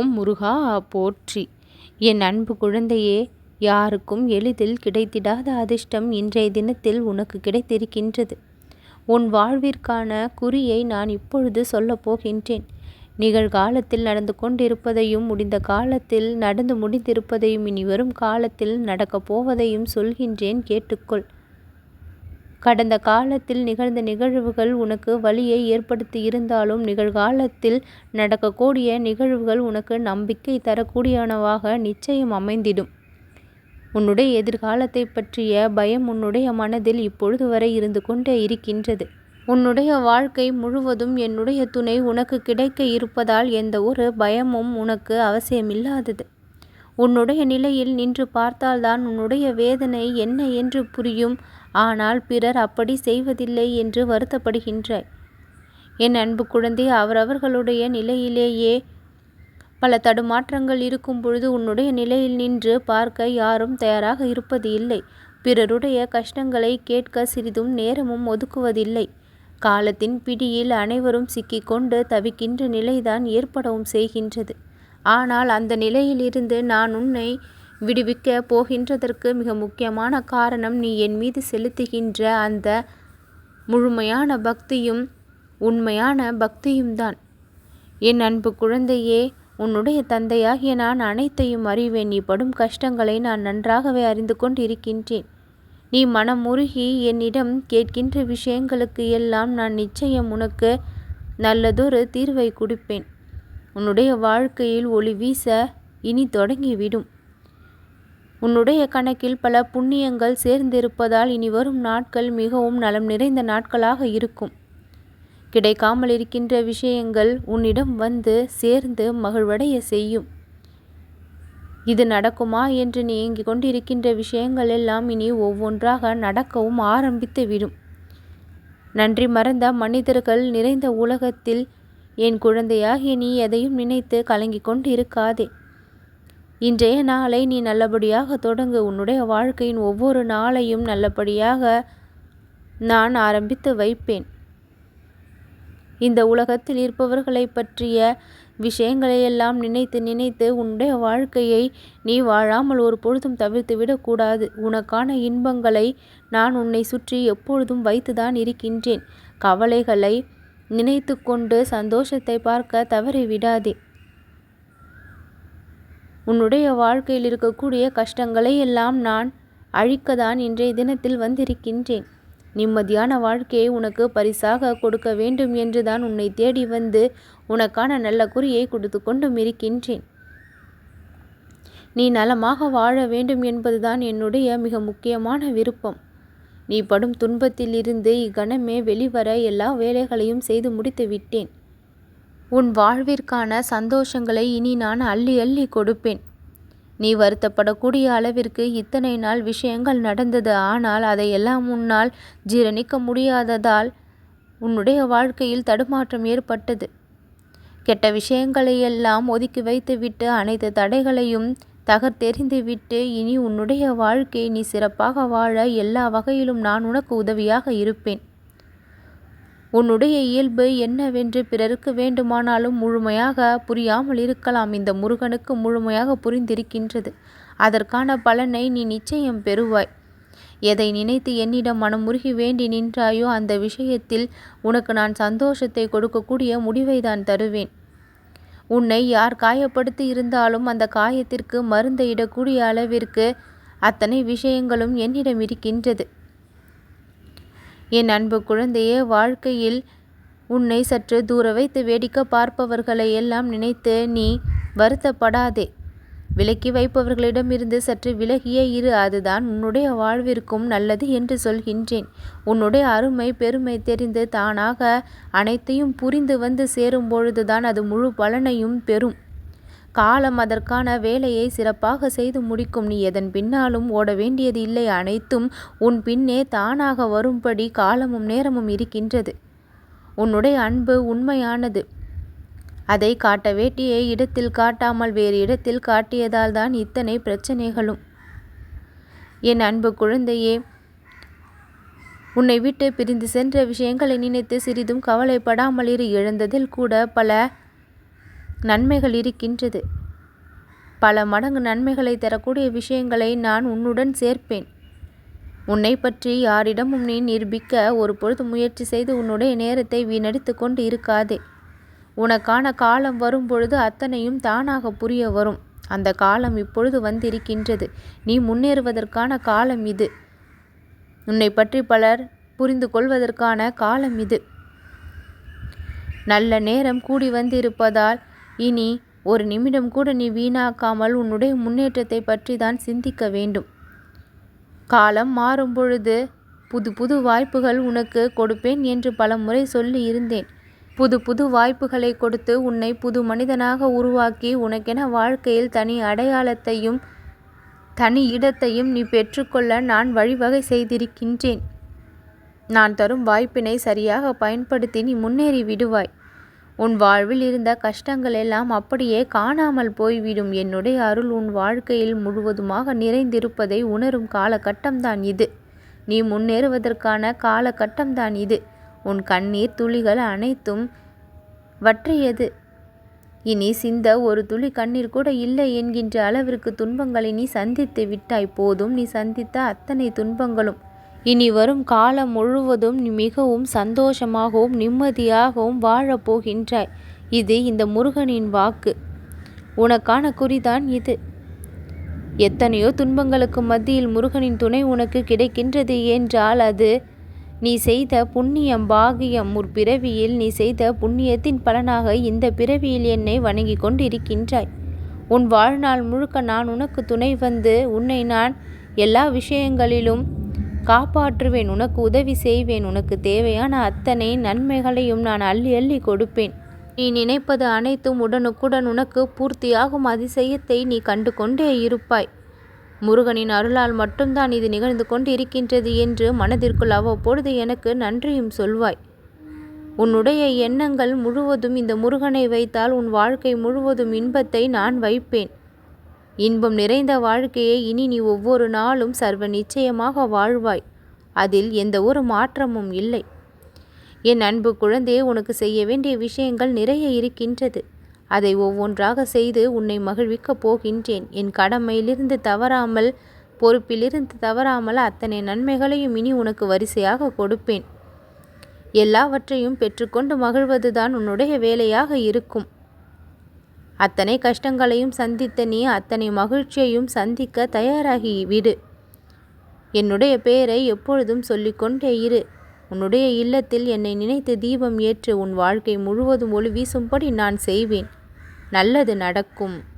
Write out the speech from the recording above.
ஓம் முருகா போற்றி. என் அன்பு குழந்தையே யாருக்கும் எளிதில் கிடைத்திடாத அதிர்ஷ்டம் இன்றைய தினத்தில் உனக்கு கிடைத்திருக்கின்றது. உன் வாழ்விற்கான குறியை நான் இப்பொழுது சொல்லப் போகின்றேன். நிகழ்காலத்தில் நடந்து கொண்டிருப்பதையும் முடிந்த காலத்தில் நடந்து முடிந்திருப்பதையும் இனி வரும் காலத்தில் நடக்கப் போவதையும் சொல்கின்றேன் கேட்டுக்கொள். கடந்த காலத்தில் நிகழ்ந்த நிகழ்வுகள் உனக்கு வலியை ஏற்படுத்தி இருந்தாலும் நிகழ்காலத்தில் நடக்கக்கூடிய நிகழ்வுகள் உனக்கு நம்பிக்கை தரக்கூடியனவாக நிச்சயம் அமைந்திடும். உன்னுடைய எதிர்காலத்தை பற்றிய பயம் உன்னுடைய மனதில் இப்பொழுது வரை இருந்து கொண்டே இருக்கின்றது. உன்னுடைய வாழ்க்கை முழுவதும் என்னுடைய துணை உனக்கு கிடைக்க இருப்பதால் எந்த ஒரு பயமும் உனக்கு அவசியமில்லாதது. உன்னுடைய நிலையில் நின்று பார்த்தால்தான் உன்னுடைய வேதனை என்ன என்று புரியும். ஆனால் பிறர் அப்படி செய்வதில்லை என்று வருத்தப்படுகின்றாய் என் அன்பு குழந்தை அவரவர்களுடைய நிலையிலேயே பல தடுமாற்றங்கள் இருக்கும் பொழுது உன்னுடைய நிலையில் நின்று பார்க்க யாரும் தயாராக இருப்பது இல்லை. பிறருடைய கஷ்டங்களை கேட்க சிறிதும் நேரமும் ஒதுக்குவதில்லை. காலத்தின் பிடியில் அனைவரும் சிக்கிக்கொண்டு தவிக்கின்ற நிலைதான் ஏற்படவும் செய்கின்றது. ஆனால் அந்த நிலையிலிருந்து நான் உன்னை விடுவிக்க போகின்றதற்கு மிக முக்கியமான காரணம் நீ என் மீது செலுத்துகின்ற அந்த முழுமையான பக்தியும் உண்மையான பக்தியும் தான். என் அன்பு குழந்தையே உன்னுடைய தந்தையாகிய நான் அனைத்தையும் அறிவேன். நீ படும் கஷ்டங்களை நான் நன்றாகவே அறிந்து கொண்டிருக்கின்றேன். நீ மனம் உருகி என்னிடம் கேட்கின்ற விஷயங்களுக்கு எல்லாம் நான் நிச்சயம் உனக்கு நல்லதொரு தீர்வை கொடுப்பேன். உன்னுடைய வாழ்க்கையில் ஒளி வீச இனி தொடங்கிவிடும். உன்னுடைய கணக்கில் பல புண்ணியங்கள் சேர்ந்திருப்பதால் இனி வரும் நாட்கள் மிகவும் நலம் நிறைந்த நாட்களாக இருக்கும். கிடைக்காமல் இருக்கின்ற விஷயங்கள் உன்னிடம் வந்து சேர்ந்து மகிழ்வடைய செய்யும். இது நடக்குமா என்று நீ இங்கு கொண்டிருக்கின்ற விஷயங்கள் எல்லாம் இனி ஒவ்வொன்றாக நடக்கவும் ஆரம்பித்து விடும். நன்றி மறந்த மனிதர்கள் நிறைந்த உலகத்தில் என் குழந்தையாகிய நீ எதையும் நினைத்து கலங்கிக் கொண்டு இருக்காதே இன்றைய நாளை நீ நல்லபடியாக தொடங்கு. உன்னுடைய வாழ்க்கையின் ஒவ்வொரு நாளையும் நல்லபடியாக நான் ஆரம்பித்து வைப்பேன். இந்த உலகத்தில் இருப்பவர்களை பற்றிய விஷயங்களையெல்லாம் நினைத்து நினைத்து உன்னுடைய வாழ்க்கையை நீ வாழாமல் ஒரு பொழுதும் தவிர்த்து விடக்கூடாது. உனக்கான இன்பங்களை நான் உன்னை சுற்றி எப்பொழுதும் வைத்துதான் இருக்கின்றேன். கவலைகளை நினைத்து கொண்டு சந்தோஷத்தை பார்க்க தவறி விடாதே உன்னுடைய வாழ்க்கையில் இருக்கக்கூடிய கஷ்டங்களை எல்லாம் நான் அழிக்கதான் இன்றைய தினத்தில் வந்திருக்கின்றேன். நிம்மதியான வாழ்க்கையை உனக்கு பரிசாக கொடுக்க வேண்டும் என்றுதான் உன்னை தேடி வந்து உனக்கான நல்ல குறியை கொடுத்து கொண்டும் இருக்கின்றேன். நீ நலமாக வாழ வேண்டும் என்பதுதான் என்னுடைய மிக முக்கியமான விருப்பம். நீ படும் துன்பத்திலிருந்து இக்கணமே வெளிவர எல்லா வேலைகளையும் செய்து முடித்து விட்டேன் உன் வாழ்விற்கான சந்தோஷங்களை இனி நான் அள்ளி அள்ளி கொடுப்பேன். நீ வருத்தப்படக்கூடிய அளவிற்கு இத்தனை நாள் விஷயங்கள் நடந்தது. ஆனால் அதையெல்லாம் உன்னால் ஜீரணிக்க முடியாததால் உன்னுடைய வாழ்க்கையில் தடுமாற்றம் ஏற்பட்டது. கெட்ட விஷயங்களையெல்லாம் ஒதுக்கி வைத்துவிட்டு அனைத்து தடைகளையும் தகர்த்தெறிந்துவிட்டு இனி உன்னுடைய வாழ்க்கை நீ சிறப்பாக வாழ எல்லா வகையிலும் நான் உனக்கு உதவியாக இருப்பேன். உன்னுடைய இயல்பு என்னவென்று பிறருக்கு வேண்டுமானாலும் முழுமையாக புரியாமல் இருக்கலாம். இந்த முருகனுக்கு முழுமையாக புரிந்திருக்கின்றது. அதற்கான பலனை நீ நிச்சயம் பெறுவாய். எதை நினைத்து என்னிடம் மனமுருகி வேண்டி நின்றாயோ அந்த விஷயத்தில் உனக்கு நான் சந்தோஷத்தை கொடுக்கக்கூடிய முடிவை தான் தருவேன். உன்னை யார் காயப்படுத்தி இருந்தாலும் அந்த காயத்திற்கு மருந்தை இடக்கூடிய அளவிற்கு அத்தனை விஷயங்களும் என்னிடம் இருக்கின்றது. என் அன்பு குழந்தையே வாழ்க்கையில் உன்னை சற்று தூர வைத்து வேடிக்கை பார்ப்பவர்களை எல்லாம் நினைத்து நீ வருத்தப்படாதே. விலக்கி வைப்பவர்களிடமிருந்து சற்று விலகியே இரு அதுதான் உன்னுடைய வாழ்விற்கும் நல்லது என்று சொல்கின்றேன். உன்னுடைய அருமை பெருமை தெரிந்து தானாக அனைத்தையும் புரிந்து வந்து சேரும் பொழுதுதான் அது முழு பலனையும் பெறும். காலம் அதற்கான வேலையை சிறப்பாக செய்து முடிக்கும். நீ எதன் பின்னாலும் ஓட வேண்டியது இல்லை. அனைத்தும் உன் பின்னே தானாக வரும்படி காலமும் நேரமும் இருக்கின்றது. உன்னுடைய அன்பு உண்மையானது. அதை காட்ட வேட்டியை இடத்தில் காட்டாமல் வேறு இடத்தில் காட்டியதால் தான் இத்தனை பிரச்சனைகளும். என் அன்பு குழந்தையே உன்னை விட்டு பிரிந்து சென்ற விஷயங்களை நினைத்து சிறிதும் கவலைப்படாமல் இரு. இழந்ததில் கூட பல நன்மைகள் இருக்கின்றது. பல மடங்கு நன்மைகளை தரக்கூடிய விஷயங்களை நான் உன்னுடன் சேர்ப்பேன். உன்னை பற்றி யாரிடமும் நீ நிரூபிக்க ஒரு பொழுது முயற்சி செய்து உன்னுடைய நேரத்தை வீணடித்து கொண்டு இருக்காதே. உனக்கான காலம் வரும் பொழுது அத்தனையும் தானாக புரிய வரும். அந்த காலம் இப்பொழுது வந்திருக்கின்றது. நீ முன்னேறுவதற்கான காலம் இது. உன்னை பற்றி பலர் புரிந்து கொள்வதற்கான காலம் இது. நல்ல நேரம் கூடி வந்திருப்பதால் இனி ஒரு நிமிடம் கூட நீ வீணாக்காமல் உன்னுடைய முன்னேற்றத்தை பற்றி தான் சிந்திக்க வேண்டும். காலம் மாறும் பொழுது புது புது வாய்ப்புகள் உனக்கு கொடுப்பேன் என்று பல முறை சொல்லி இருந்தேன். புது புது வாய்ப்புகளை கொடுத்து உன்னை புது மனிதனாக உருவாக்கி உனக்கென வாழ்க்கையில் தனி அடையாளத்தையும் தனி இடத்தையும் நீ பெற்றுக்கொள்ள நான் வழிவகை செய்திருக்கின்றேன். நான் தரும் வாய்ப்பினை சரியாக பயன்படுத்தி நீ முன்னேறி விடுவாய். உன் வாழ்வில் இருந்த கஷ்டங்கள் எல்லாம் அப்படியே காணாமல் போய்விடும். என்னுடைய அருள் உன் வாழ்க்கையில் முழுவதுமாக நிறைந்திருப்பதை உணரும் காலகட்டம்தான் இது. நீ முன்னேறுவதற்கான காலகட்டம்தான் இது. உன் கண்ணீர் துளிகள் அனைத்தும் வற்றியது. இனி சிந்த ஒரு துளி கண்ணீர் கூட இல்லை என்கின்ற அளவிற்கு துன்பங்களை நீ சந்தித்து விட்டாய். போதும் நீ சந்தித்த அத்தனை துன்பங்களும் இனி வரும் காலம் முழுவதும் நீ மிகவும் சந்தோஷமாகவும் நிம்மதியாகவும் வாழப்போகின்றாய். இது இந்த முருகனின் வாக்கு. உனக்கான குறிதான் இது. எத்தனையோ துன்பங்களுக்கு மத்தியில் முருகனின் துணை உனக்கு கிடைக்கின்றது என்றால் அது நீ செய்த புண்ணியம் பாகியம் முற்பிறவியில் நீ செய்த புண்ணியத்தின் பலனாக இந்த பிறவியில் என்னை வணங்கி கொண்டிருக்கின்றாய். உன் வாழ்நாள் முழுக்க நான் உனக்கு துணை வந்து உன்னை நான் எல்லா விஷயங்களிலும் காப்பாற்றுவேன் உனக்கு உதவி செய்வேன் உனக்கு தேவையான அத்தனை நன்மைகளையும் நான் அள்ளி அள்ளி கொடுப்பேன். நீ நினைப்பது அனைத்தும் உடனுக்குடன் உனக்கு பூர்த்தியாகும் அதிசயத்தை நீ கண்டு கொண்டே இருப்பாய். முருகனின் அருளால் மட்டும்தான் இது நிகழ்ந்து கொண்டு இருக்கின்றது என்று மனதிற்குள் அவ்வப்பொழுது எனக்கு நன்றியும் சொல்வாய். உன்னுடைய எண்ணங்கள் முழுவதும் இந்த முருகனை வைத்தால் உன் வாழ்க்கை முழுவதும் இன்பத்தை நான் வைப்பேன். இன்பம் நிறைந்த வாழ்க்கையை இனி நீ ஒவ்வொரு நாளும் சர்வ நிச்சயமாக வாழ்வாய். அதில் எந்த ஒரு மாற்றமும் இல்லை. என் அன்பு குழந்தையே உனக்கு செய்ய வேண்டிய விஷயங்கள் நிறைய இருக்கின்றது. அதை ஒவ்வொன்றாக செய்து உன்னை மகிழ்விக்கப் போகின்றேன். என் கடமையிலிருந்து தவறாமல் பொறுப்பிலிருந்து தவறாமல் அத்தனை நன்மைகளையும் இனி உனக்கு வரிசையாக கொடுப்பேன். எல்லாவற்றையும் பெற்றுக்கொண்டு மகிழ்வதுதான் உன்னுடைய வேலையாக இருக்கும். அத்தனை கஷ்டங்களையும் சந்தித்த நீ அத்தனை மகிழ்ச்சியையும் சந்திக்க தயாராகி விடு. என்னுடைய பெயரை எப்பொழுதும் சொல்லிக்கொண்டே இரு. உன்னுடைய இல்லத்தில் என்னை நினைத்து தீபம் ஏற்று உன் வாழ்க்கை முழுவதும் ஒளி வீசும்படி நான் செய்வேன். நல்லது நடக்கும்.